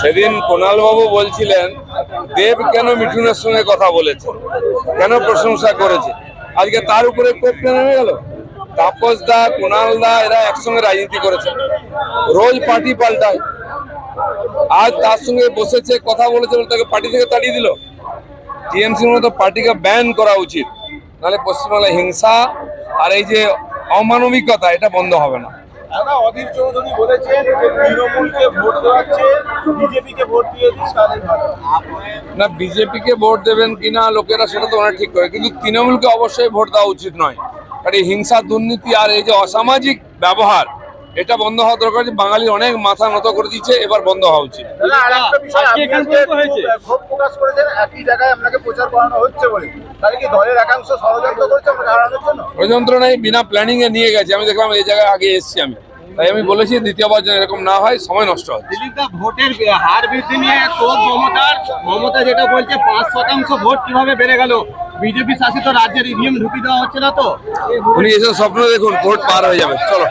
সেদিন কোনাল বাবু বলছিলেন, দেব কেন মিঠুনের সঙ্গে কথা বলেছে? কেন প্রশংসা করেছে? আজকে তার উপরে কোপ কেন নেমে গেল? তাপস দা কোনাল দা, এরা একসঙ্গে রাজনীতি করেছে। রোজ পার্টি পাল্টায়। আজ তার সঙ্গে বসেছে, কথা বলেছে বলে তাকে পার্টি থেকে তাড়িয়ে দিল। টিএমসির মতো পার্টিকে ব্যান করা উচিত। নাহলে পশ্চিমবাংলায় হিংসা আর এই যে অমানবিকতা, এটা বন্ধ হবে না। দাদা অধীর চৌধুরী বলেছেন যে তৃণমূলকে ভোট দেওয়াচ্ছে, বিজেপিকে ভোট দিয়ে দিস না, বিজেপিকে ভোট দেবেন কিনা লোকেরা সেটা তো অনেক ঠিক করে, কিন্তু তৃণমূলকে অবশ্যই ভোট দেওয়া উচিত নয়। কারণ এই হিংসা, দুর্নীতি আর এই যে অসামাজিক ব্যবহার এটা বন্ধ হওয়া দরকার যে বাঙালি অনেক মাথা নত করে দিচ্ছে এবার বন্ধ হওয়া উচিত। ষড়যন্ত্র যন্ত্রণায় বিনা প্ল্যানিং এ নিয়ে গেছে। আমি দেখলাম এই জায়গায় আগে এসেছি আমি। তাই আমি বলেছি দ্বিতীয়বার যেন এরকম না হয় সময় নষ্ট হয়। দিলীপদা ভোটের হার বৃদ্ধি নিয়ে তোর মমতার মমতা যেটা বলছে পাঁচ শতাংশ ভোট কীভাবে বেড়ে গেল? বিজেপি শাসিত রাজ্যের ইভিএম ঢুকিয়ে দেওয়া হচ্ছে না তো? উনি এসব স্বপ্ন দেখুন ভোট পার হয়ে যাবে। চলো।